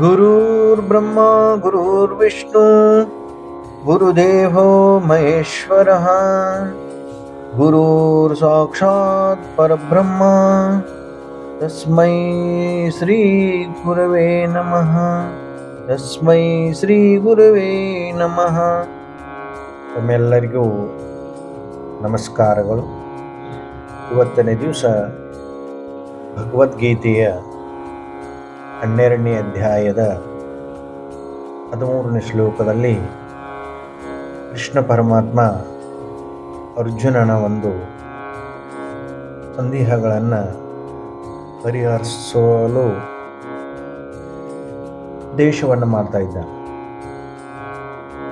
गुरुर्ब्रह्मा गुरुर्विष्णु गुरुदेवो महेश्वरः गुरुर्साक्षात् परब्रह्म तस्मै श्रीगुरवे नमः ತಸ್ಮೈ ಶ್ರೀ ಗುರುವೇ ನಮಃ ತಮ್ಮೆಲ್ಲರಿಗೂ ನಮಸ್ಕಾರಗಳು ಇವತ್ತನೇ ದಿವಸ ಭಗವದ್ಗೀತೆಯ ಹನ್ನೆರಡನೇ ಅಧ್ಯಾಯದ ಹದಿಮೂರನೇ ಶ್ಲೋಕದಲ್ಲಿ ಕೃಷ್ಣ ಪರಮಾತ್ಮ ಅರ್ಜುನನ ಒಂದು ಸಂದೇಹಗಳನ್ನು ಪರಿಹರಿಸಲು ಉದ್ದೇಶವನ್ನು ಮಾಡ್ತಾ ಇದ್ದ.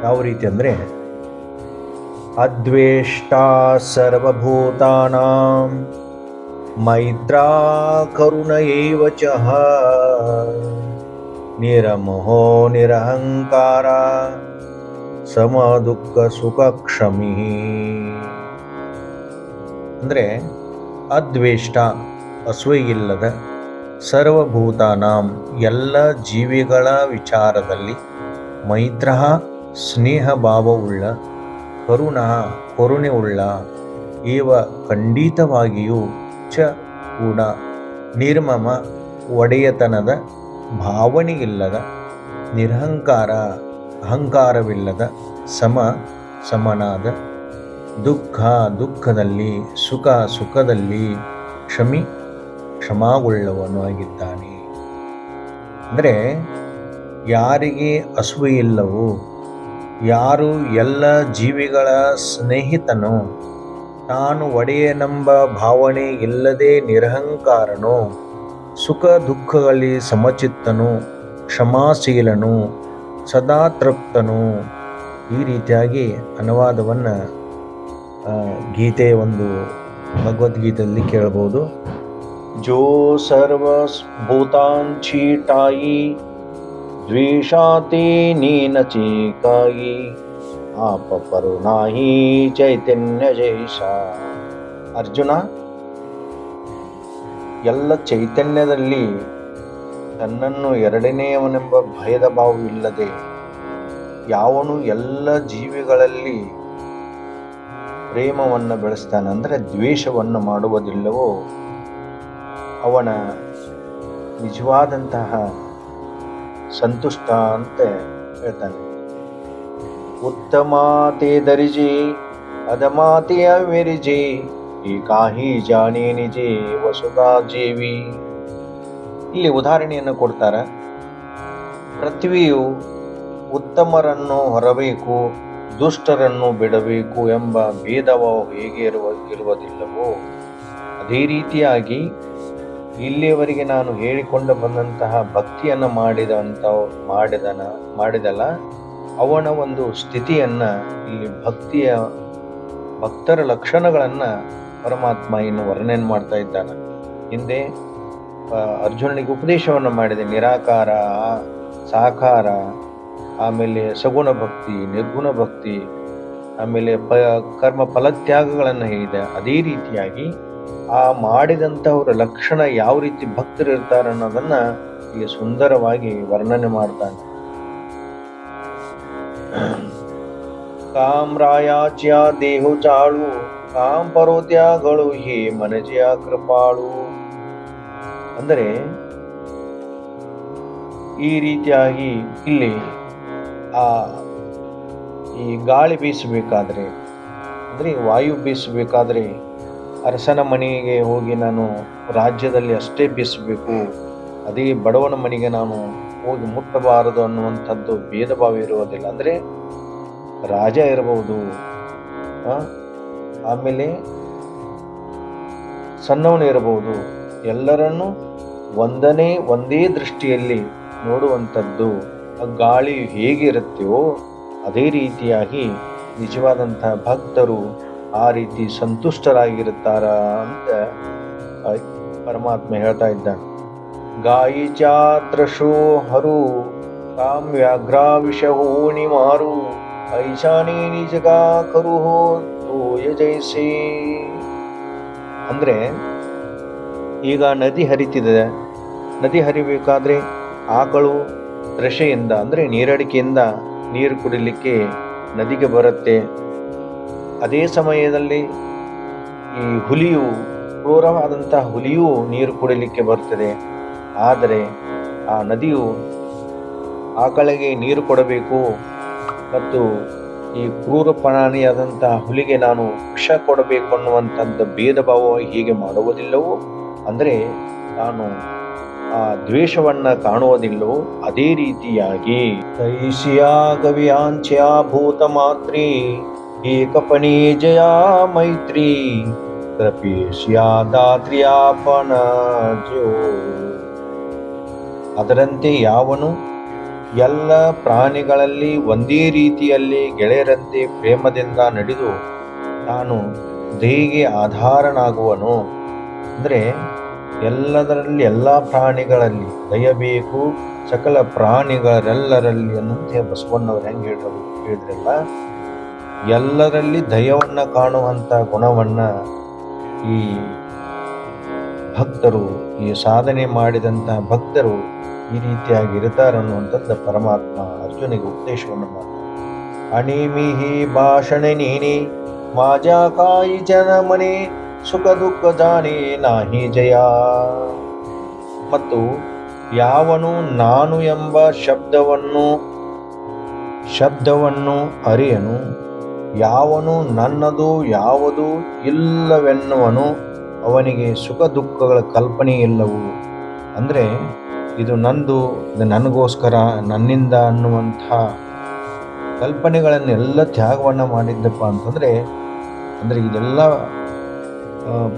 ಯಾವ ರೀತಿ ಅಂದರೆ, ಅದ್ವೇಷ್ಟಾ ಸರ್ವಭೂತಾನಾಂ ಮೈತ್ರಾ ಕರುಣ ಏವ ಚ ನಿರಮೋಹೋ ನಿರಹಂಕಾರ ಸಮ ದುಃಖ, ಸುಖ, ಕ್ಷಮಿ. ಅಂದರೆ ಅದ್ವೇಷ್ಟ ಅಸೂಯಿಲ್ಲದ ಸರ್ವಭೂತಾನಾಂ ಎಲ್ಲ ಜೀವಿಗಳ ವಿಚಾರದಲ್ಲಿ ಮೈತ್ರ ಸ್ನೇಹ ಭಾವವುಳ್ಳ ಕರುಣ ಉಳ್ಳ ಏವ ಖಂಡಿತವಾಗಿಯೂ ಚ ಕೂಡ ನಿರ್ಮಮ ಒಡೆಯತನದ ಭಾವನೆಯಿಲ್ಲದ ನಿರಹಂಕಾರ, ಅಹಂಕಾರವಿಲ್ಲದ ಸಮ, ಸಮನಾದ ದುಃಖ, ದುಃಖದಲ್ಲಿ, ಸುಖ, ಸುಖದಲ್ಲಿ ಕ್ಷಮಿ ಕ್ಷಮಾಗುಳ್ಳವನು ಆಗಿದ್ದಾನೆ. ಅಂದರೆ ಯಾರಿಗೆ ಅಸುವೆ ಇಲ್ಲವೋ ಯಾರು ಎಲ್ಲ ಜೀವಿಗಳ ಸ್ನೇಹಿತನೋ, ತಾನು ಒಡೆಯನೆಂಬ ಭಾವನೆ ಇಲ್ಲದೆ ನಿರಹಂಕಾರನು ಸುಖ ದುಃಖಗಳಲ್ಲಿ ಸಮಚಿತ್ತನು, ಕ್ಷಮಾಶೀಲನು, ಸದಾ ತೃಪ್ತನು. ಈ ರೀತಿಯಾಗಿ ಅನುವಾದವನ್ನು ಗೀತೆ ಒಂದು ಭಗವದ್ಗೀತೆಯಲ್ಲಿ ಕೇಳ್ಬೋದು. ಜೋ ಸರ್ವಭೂತಾಂಕ್ಷೀಟಾಯಿ ದ್ವೇಷಾತಿ ನೀನ ಚೀಕಾಯಿ, ಆಪ ಪರುನಾಹಿ ಚೈತನ್ಯ ಜೈಷ. ಅರ್ಜುನ ಎಲ್ಲ ಚೈತನ್ಯದಲ್ಲಿ ತನ್ನನ್ನು ಎರಡನೆಯವನೆಂಬ ಭಯದ ಭಾವವಿಲ್ಲದೆ ಯಾವನು ಎಲ್ಲ ಜೀವಿಗಳಲ್ಲಿ ಪ್ರೇಮವನ್ನು ಬೆಳೆಸ್ತಾನೆ. ಅಂದರೆ ದ್ವೇಷವನ್ನು ಮಾಡುವುದಿಲ್ಲವೋ ಅವನ ನಿಜವಾದಂತಹ ಸಂತುಷ್ಟ ಅಂತ ಹೇಳ್ತಾನೆ. ಉತ್ತಮಾತೆ ದರಿಜಿ ಅದಮಾತೆಯ ಮೆರಿಜಿ ಈ ಕಾಹಿ ಜಾನಿ ನಿಜಿ ವಸುಧಾ ಜೀವಿ ಇಲ್ಲಿ ಉದಾಹರಣೆಯನ್ನು ಕೊಡ್ತಾರೆ. ಪೃಥ್ವಿಯು ಉತ್ತಮರನ್ನು ಹೊರಬೇಕು, ದುಷ್ಟರನ್ನು ಬಿಡಬೇಕು ಎಂಬ ಭೇದಭಾವ ಹೇಗೆ ಇರುವ, ಇರುವುದಿಲ್ಲವೋ, ಅದೇ ರೀತಿಯಾಗಿ ಇಲ್ಲಿಯವರೆಗೆ ನಾನು ಹೇಳಿಕೊಂಡು ಬಂದಂತಹ ಭಕ್ತಿಯನ್ನು ಮಾಡಿದಂಥ ಮಾಡಿದನ, ಮಾಡಿದಲ್ಲ, ಅವನ ಒಂದು ಸ್ಥಿತಿಯನ್ನು ಇಲ್ಲಿ ಭಕ್ತಿಯ ಭಕ್ತರ ಲಕ್ಷಣಗಳನ್ನು ಪರಮಾತ್ಮ ಇನ್ನು ವರ್ಣನೆ ಮಾಡ್ತಾ ಇದ್ದಾನೆ. ಹಿಂದೆ ಅರ್ಜುನನಿಗೆ ಉಪದೇಶವನ್ನು ಮಾಡಿದೆ, ನಿರಾಕಾರ, ಸಾಕಾರ, ಆಮೇಲೆ ಸಗುಣ ಭಕ್ತಿ, ನಿರ್ಗುಣ ಭಕ್ತಿ, ಆಮೇಲೆ ಪ, ಕರ್ಮ ಫಲತ್ಯಾಗಗಳನ್ನು ಹೇಳಿದೆ. ಅದೇ ರೀತಿಯಾಗಿ ಆ ಮಾಡಿದಂಥವರ ಲಕ್ಷಣ ಯಾವ ರೀತಿ ಭಕ್ತರು ಇರ್ತಾರೆ ಅನ್ನೋದನ್ನು ಇಲ್ಲಿ ಸುಂದರವಾಗಿ ವರ್ಣನೆ ಮಾಡ್ತಾನೆ. ಕಾಮ್ರಾಯಾಚ್ಯ ದೇಹು ಚಾಳು ಕಾಮ್ ಪರೋತ್ಯಾಗಳು ಹೇ ಮನಜಿಯ ಕೃಪಾಳು. ಅಂದರೆ, ಈ ರೀತಿಯಾಗಿ ಇಲ್ಲಿ ಆ, ಈ ಗಾಳಿ ಬೀಸಬೇಕಾದ್ರೆ, ಅಂದರೆ ವಾಯು ಬೀಸಬೇಕಾದ್ರೆ ಅರಸನ ಮನೆಗೆ ಹೋಗಿ ನಾನು ರಾಜ್ಯದಲ್ಲಿ ಅಷ್ಟೇ ಬೀಸಬೇಕು. ಅದೇ ಬಡವನ ಮನೆಗೆ ನಾನು ಹೋಗಿ ಮುಟ್ಟಬಾರದು ಅನ್ನುವಂಥದ್ದು ಭೇದ ಭಾವ ಇರುವುದಿಲ್ಲ. ಅಂದರೆ ರಾಜ ಇರಬಹುದು ಆಮೇಲೆ ಸಣ್ಣವನು ಇರಬಹುದು. ಎಲ್ಲರನ್ನು ಒಂದನೇ, ಒಂದೇ ದೃಷ್ಟಿಯಲ್ಲಿ ನೋಡುವಂಥದ್ದು, ಆ ಗಾಳಿ ಹೇಗಿರುತ್ತೆಯೋ ಅದೇ ರೀತಿಯಾಗಿ ನಿಜವಾದಂತಹ ಭಕ್ತರು ಆ ರೀತಿ ಸಂತುಷ್ಟರಾಗಿರುತ್ತಾರ ಅಂತ ಪರಮಾತ್ಮ ಹೇಳ್ತಾ ಇದ್ದಾನೆ. ಗಾಯಿ ಚಾತ್ರಶೋ ಹರು ಕಾಮ್ಯಾಘ್ರಾವಿಷ ಹೋಣಿ ಮಾರು ಐಶಾನಿ ನಿಜಗಾ ಕರು ತೋಯ ಜಯಿಸಿ ಅಂದರೆ ಈಗ ನದಿ ಹರಿತಿದೆ. ನದಿ ಹರಿಬೇಕಾದ್ರೆ ಆಕಳು ರಷೆಯಿಂದ ಅಂದರೆ ನೀರಡಿಕೆಯಿಂದ ನೀರು ಕುಡಿಲಿಕ್ಕೆ ನದಿಗೆ ಬರುತ್ತೆ. ಅದೇ ಸಮಯದಲ್ಲಿ ಈ ಹುಲಿಯು ಕ್ರೂರವಾದಂಥ ಹುಲಿಯೂ ನೀರು ಕುಡಿಲಿಕ್ಕೆ ಬರ್ತದೆ. ಆದರೆ ಆ ನದಿಯು ಆಕಳಿಗೆ ನೀರು ಕೊಡಬೇಕು ಮತ್ತು ಈ ಕ್ರೂರ ಪ್ರಾಣಿಯಾದಂತಹ ಹುಲಿಗೆ ನಾನು ವಿಷ ಕೊಡಬೇಕು ಅನ್ನುವಂಥದ್ದು ಭೇದ ಭಾವ ಹೀಗೆ ಮಾಡುವುದಿಲ್ಲವೋ? ಅಂದರೆ ನಾನು ಆ ದ್ವೇಷವನ್ನು ಕಾಣುವುದಿಲ್ಲವೋ? ಅದೇ ರೀತಿಯಾಗಿ. ತೈಸಿಯಾ ಕವಿಯಾಂಚ್ಯ ಭೂತ ಮಾತ್ರಿ, ಏಕಪಣಿ ಜಯ ಮೈತ್ರಿ ಕೃಪೇಶ್ಯಾ ಜೋ ಅದರಂತೆ ಯಾವನು ಎಲ್ಲ ಪ್ರಾಣಿಗಳಲ್ಲಿ ಒಂದೇ ರೀತಿಯಲ್ಲಿ ಗೆಳೆಯರಂತೆ ಪ್ರೇಮದಿಂದ ನಡೆದು ತಾನು ದೇಹಿಗೆ ಆಧಾರನಾಗುವನು. ಅಂದರೆ ಎಲ್ಲದರಲ್ಲಿ, ಎಲ್ಲ ಪ್ರಾಣಿಗಳಲ್ಲಿ, ದಯಬೇಕು, ಸಕಲ ಪ್ರಾಣಿಗಳೆಲ್ಲರಲ್ಲಿ ಅನ್ನಂತೆ ಬಸವಣ್ಣವ್ರು ಹೆಂಗೆ ಹೇಳಿದ್ರು ಹೇಳಿದ್ರಲ್ಲ? ಎಲ್ಲರಲ್ಲಿ ದಯವನ್ನು ಕಾಣುವಂಥ ಗುಣವನ್ನು ಈ ಭಕ್ತರು, ಈ ಸಾಧನೆ ಮಾಡಿದಂಥ ಭಕ್ತರು ಈ ರೀತಿಯಾಗಿ ಇರ್ತಾರೆ ಅನ್ನುವಂಥದ್ದು ಪರಮಾತ್ಮ ಅರ್ಜುನಿಗೆ ಉಪದೇಶವನ್ನು ಮಾಡ್ತಾನೆ ಅಣಿಮಿಹಿ ಭಾಷಣೆ ನೀನಿ, ಮಾಜಾ ಕಾಯಿ ಜನ ಮನೆ, ಸುಖ ದುಃಖ ಜಾನಿ ನಾಹಿ ಜಯ. ಮತ್ತು ಯಾವನು ನಾನು ಎಂಬ ಶಬ್ದವನ್ನು ಶಬ್ದವನ್ನು ಅರಿಯನು, ಯಾವನು ನನ್ನದು ಯಾವುದು ಇಲ್ಲವೆನ್ನುವನು, ಅವನಿಗೆ ಸುಖ ದುಃಖಗಳ ಕಲ್ಪನೆ ಇಲ್ಲವು. ಅಂದರೆ ಇದು ನಂದು, ಇದು ನನಗೋಸ್ಕರ, ನನ್ನಿಂದ ಅನ್ನುವಂಥ ಕಲ್ಪನೆಗಳನ್ನೆಲ್ಲ ತ್ಯಾಗವನ್ನು ಮಾಡಿದ್ದಪ್ಪ ಅಂತಂದರೆ, ಅಂದರೆ ಇದೆಲ್ಲ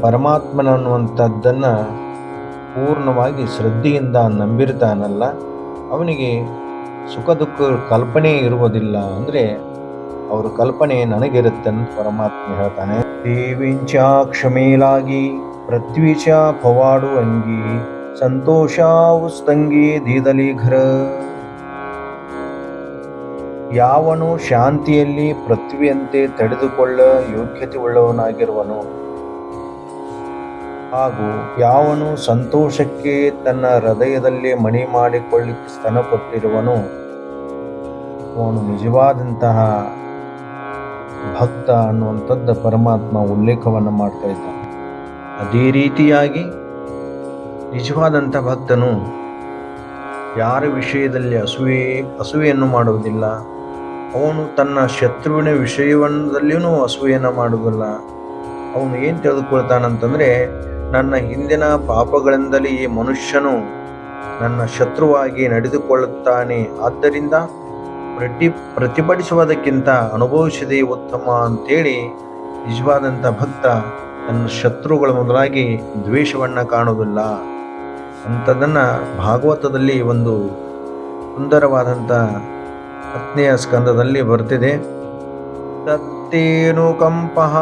ಪರಮಾತ್ಮನ ಅನ್ನುವಂಥದ್ದನ್ನು ಪೂರ್ಣವಾಗಿ ಶ್ರದ್ಧೆಯಿಂದ ನಂಬಿರ್ತಾನಲ್ಲ, ಅವನಿಗೆ ಸುಖ ದುಃಖ ಕಲ್ಪನೆ ಇರುವುದಿಲ್ಲ ಅಂದರೆ ಅವ್ರ ಕಲ್ಪನೆ ನನಗಿರುತ್ತೆ ಅಂತ ಪರಮಾತ್ಮ ಹೇಳ್ತಾನೆ. ದೇವಿಂಚ ಕ್ಷಮೇಲಾಗಿ ಪೃಥ್ವೀಚ ಪವಾಡು ಅಂಗಿ. ಸಂತೋಷ ಉಸ್ತಂಗಿ ದೀದಲಿ ಘರ ಯಾವನು ಶಾಂತಿಯಲ್ಲಿ ಪೃಥ್ವಿಯಂತೆ ತಡೆದುಕೊಳ್ಳ ಯೋಗ್ಯತೆ ಉಳ್ಳವನಾಗಿರುವನು. ಹಾಗೂ ಯಾವನು ಸಂತೋಷಕ್ಕೆ ತನ್ನ ಹೃದಯದಲ್ಲಿ ಮಣಿ ಮಾಡಿಕೊಳ್ಳಿಕ್ಕೆ ಸ್ತನ ಕೊಟ್ಟಿರುವನು ಅವನು ನಿಜವಾದಂತಹ ಭಕ್ತ ಅನ್ನುವಂಥದ್ದು ಪರಮಾತ್ಮ ಉಲ್ಲೇಖವನ್ನು ಮಾಡ್ತಾ ಇದ್ದಾನೆ. ಅದೇ ರೀತಿಯಾಗಿ ನಿಜವಾದಂಥ ಭಕ್ತನು ಯಾರ ವಿಷಯದಲ್ಲಿ ಅಸೂಯೆ, ಅಸೂಯೆಯನ್ನು ಮಾಡುವುದಿಲ್ಲ. ಅವನು ತನ್ನ ಶತ್ರುವಿನ ವಿಷಯವನ್ನದಲ್ಲಿಯೂ ಅಸೂಯೆಯನ್ನು ಮಾಡುವುದಿಲ್ಲ. ಅವನು ಏನು ತಿಳಿದುಕೊಳ್ತಾನಂತಂದರೆ, ನನ್ನ ಹಿಂದಿನ ಪಾಪಗಳಿಂದಲೇ ಈ ಮನುಷ್ಯನು ನನ್ನ ಶತ್ರುವಾಗಿ ನಡೆದುಕೊಳ್ಳುತ್ತಾನೆ. ಆದ್ದರಿಂದ ಪ್ರತಿ, ಪ್ರತಿಭಟಿಸುವುದಕ್ಕಿಂತ ಅನುಭವಿಸಿದೇ ಉತ್ತಮ ಅಂತೇಳಿ ನಿಜವಾದಂಥ ಭಕ್ತ ತನ್ನ ಶತ್ರುಗಳ ಮೊದಲಾಗಿ ದ್ವೇಷವನ್ನು ಕಾಣುವುದಿಲ್ಲ. ಅಂಥದ್ದನ್ನು ಭಾಗವತದಲ್ಲಿ ಒಂದು ಸುಂದರವಾದಂಥ ಹತ್ತನೆಯ ಸ್ಕಂದದಲ್ಲಿ ಬರ್ತಿದೆ. ತತ್ತೇನು ಕಂಪಃ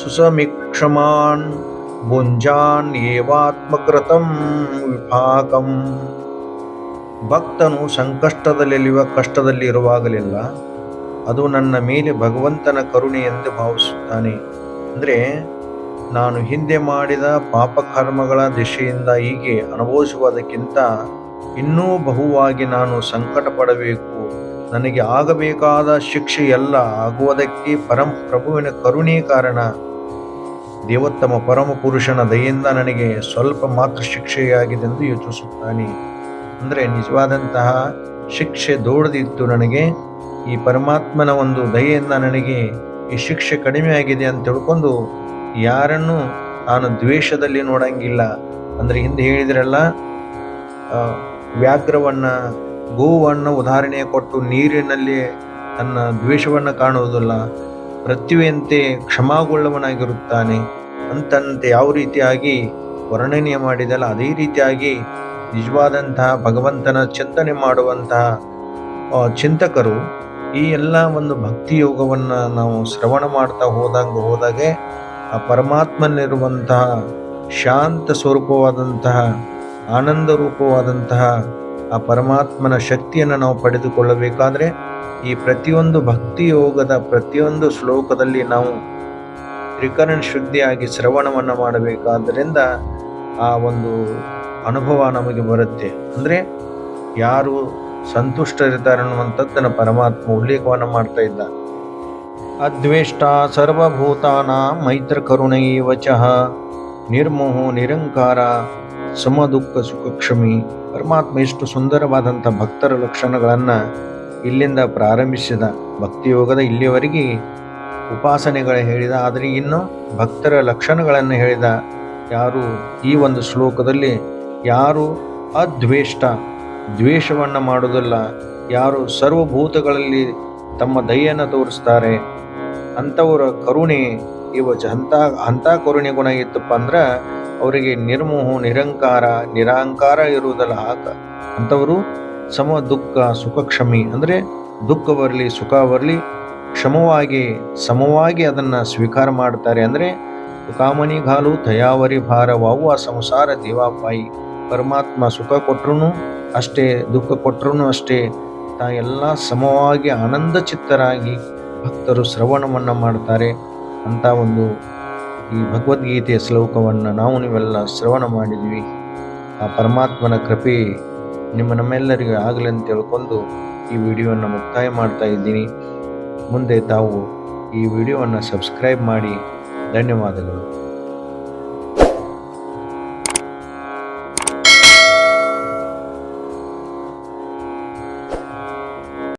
ಸುಸಮಿಕ್ಷಮಾನ್ ಭುಂಜಾನ್ ಏವಾತ್ಮಕೃತಂ ವಿಪಾಕಂ ಭಕ್ತನು ಸಂಕಷ್ಟದಲ್ಲಿರುವ ಕಷ್ಟದಲ್ಲಿ ಇರುವಾಗಲಿಲ್ಲ ಅದು ನನ್ನ ಮೇಲೆ ಭಗವಂತನ ಕರುಣೆ ಎಂದು ಭಾವಿಸುತ್ತಾನೆ. ಅಂದರೆ ನಾನು ಹಿಂದೆ ಮಾಡಿದ ಪಾಪಕರ್ಮಗಳ ದಿಶೆಯಿಂದ ಹೀಗೆ ಅನುಭವಿಸುವುದಕ್ಕಿಂತ ಇನ್ನೂ ಬಹುವಾಗಿ ನಾನು ಸಂಕಟ ಪಡಬೇಕು ನನಗೆ ಆಗಬೇಕಾದ ಶಿಕ್ಷೆ ಎಲ್ಲ ಆಗುವುದಕ್ಕೆ ಪರಂ ಪ್ರಭುವಿನ ಕರುಣೆ ಕಾರಣ. ದೇವೋತ್ತಮ ಪರಮ ಪುರುಷನ ದಯೆಯಿಂದ ನನಗೆ ಸ್ವಲ್ಪ ಮಾತ್ರ ಶಿಕ್ಷೆಯಾಗಿದೆ ಎಂದು ಯೋಚಿಸುತ್ತಾನೆ. ಅಂದರೆ ನಿಜವಾದಂತಹ ಶಿಕ್ಷೆ ದೋಡದಿತ್ತು ನನಗೆ. ಈ ಪರಮಾತ್ಮನ ಒಂದು ದಯೆಯಿಂದ ನನಗೆ ಈ ಶಿಕ್ಷೆ ಕಡಿಮೆ ಆಗಿದೆ ಅಂತ ತಿಳ್ಕೊಂಡು ಯಾರನ್ನು ನಾನು ದ್ವೇಷದಲ್ಲಿ ನೋಡಂಗಿಲ್ಲ. ಅಂದರೆ ಹಿಂದೆ ಹೇಳಿದ್ರಲ್ಲ ವ್ಯಾಘ್ರವನ್ನು, ಗೋವನ್ನು ಉದಾಹರಣೆ ಕೊಟ್ಟು ನೀರಿನಲ್ಲಿ ತನ್ನ ದ್ವೇಷವನ್ನು ಕಾಣುವುದಿಲ್ಲ. ಪೃಥ್ವಿಯಂತೆ ಕ್ಷಮಾಗುಳ್ಳವನಾಗಿರುತ್ತಾನೆ ಅಂತಂತೆ ಯಾವ ರೀತಿಯಾಗಿ ವರ್ಣನೆ ಮಾಡಿದಲ್ಲ, ಅದೇ ರೀತಿಯಾಗಿ ನಿಜವಾದಂತಹ ಭಗವಂತನ ಚಿಂತನೆ ಮಾಡುವಂತಹ ಚಿಂತಕರು ಈ ಎಲ್ಲ ಒಂದು ಭಕ್ತಿ ಯೋಗವನ್ನು ನಾವು ಶ್ರವಣ ಮಾಡ್ತಾ ಹೋದಂಗೆ ಹೋದಾಗೆ ಆ ಪರಮಾತ್ಮನಿರುವಂತಹ ಶಾಂತ ಸ್ವರೂಪವಾದಂತಹ ಆನಂದ ರೂಪವಾದಂತಹ ಆ ಪರಮಾತ್ಮನ ಶಕ್ತಿಯನ್ನು ನಾವು ಪಡೆದುಕೊಳ್ಳಬೇಕಾದರೆ ಈ ಪ್ರತಿಯೊಂದು ಭಕ್ತಿ ಯೋಗದ ಪ್ರತಿಯೊಂದು ಶ್ಲೋಕದಲ್ಲಿ ನಾವು ತ್ರಿಕರಣ ಶುದ್ಧಿಯಾಗಿ ಶ್ರವಣವನ್ನು ಮಾಡಬೇಕಾದ್ದರಿಂದ ಆ ಒಂದು ಅನುಭವ ನಮಗೆ ಬರುತ್ತೆ. ಅಂದರೆ ಯಾರು ಸಂತುಷ್ಟರಿದ್ದಾರೆ ಅನ್ನುವಂಥದ್ದನ್ನು ಪರಮಾತ್ಮ ಉಲ್ಲೇಖವನ್ನು ಮಾಡ್ತಾ ಇದ್ದ ಅದ್ವೇಷ್ಟ ಸರ್ವಭೂತಾನ ಕರುಣೈ ವಚಃ ನಿರ್ಮೋಹ ನಿರಂಕಾರ ಸಮ ದುಃಖ ಸುಖ ಕ್ಷಮಿ ಪರಮಾತ್ಮ ಎಷ್ಟು ಸುಂದರವಾದಂಥ ಭಕ್ತರ ಲಕ್ಷಣಗಳನ್ನು ಇಲ್ಲಿಂದ ಪ್ರಾರಂಭಿಸಿದ ಭಕ್ತಿಯೋಗದ ಇಲ್ಲಿಯವರೆಗೆ ಉಪಾಸನೆಗಳ ಹೇಳಿದ. ಆದರೆ ಇನ್ನು ಭಕ್ತರ ಲಕ್ಷಣಗಳನ್ನು ಹೇಳಿದ ಯಾರು? ಈ ಒಂದು ಶ್ಲೋಕದಲ್ಲಿ ಯಾರು ಅದ್ವೇಷ್ಟ, ದ್ವೇಷವನ್ನು ಮಾಡೋದಿಲ್ಲ ಯಾರು ಸರ್ವಭೂತಗಳಲ್ಲಿ ತಮ್ಮ ದಯೆಯನ್ನು ತೋರಿಸ್ತಾರೆ ಅಂಥವರ ಕರುಣೆ, ಇವ ಅಂಥ ಅಂಥ ಕರುಣೆ ಗುಣ ಇತ್ತಪ್ಪ ಅಂದ್ರೆ ಅವರಿಗೆ ನಿರ್ಮೋಹ, ನಿರಂಕಾರ, ನಿರಾಂಕಾರ ಇರುವುದಲ್ಲ ಆಕ ಅಂಥವರು ಸಮ ದುಃಖ ಸುಖ ಕ್ಷಮಿ ಅಂದರೆ ದುಃಖ ಬರಲಿ, ಸುಖ ಬರಲಿ, ಕ್ಷಮವಾಗಿ, ಸಮವಾಗಿ ಅದನ್ನು ಸ್ವೀಕಾರ ಮಾಡ್ತಾರೆ ಅಂದರೆ ಕಾಮನಿಗಾಲು ತಯಾವರಿ ಭಾರವಾವು ಆ ಸಂಸಾರ ದೇವಾಪಾಯಿ. ಪರಮಾತ್ಮ ಸುಖ ಕೊಟ್ಟರು ಅಷ್ಟೇ, ದುಃಖ ಕೊಟ್ಟರು ಅಷ್ಟೇ, ತಾ ಎಲ್ಲ ಸಮವಾಗಿ ಆನಂದ ಚಿತ್ತರಾಗಿ ಭಕ್ತರು ಶ್ರವಣವನ್ನು ಮಾಡ್ತಾರೆ ಅಂತ ಒಂದು ಈ ಭಗವದ್ಗೀತೆಯ ಶ್ಲೋಕವನ್ನು ನಾವು ನೀವೆಲ್ಲ ಶ್ರವಣ ಮಾಡಿದ್ವಿ ಆ ಪರಮಾತ್ಮನ ಕೃಪೆ ನಿಮ್ಮ ನಮ್ಮೆಲ್ಲರಿಗೂ ಆಗಲಿ ಅಂತ ತಿಳ್ಕೊಂಡು ಈ ವಿಡಿಯೋವನ್ನು ಮುಕ್ತಾಯ ಮಾಡ್ತಾ ಇದ್ದೀನಿ. ಮುಂದೆ ತಾವು ಈ ವಿಡಿಯೋವನ್ನು ಸಬ್ಸ್ಕ್ರೈಬ್ ಮಾಡಿ. ಧನ್ಯವಾದಗಳು.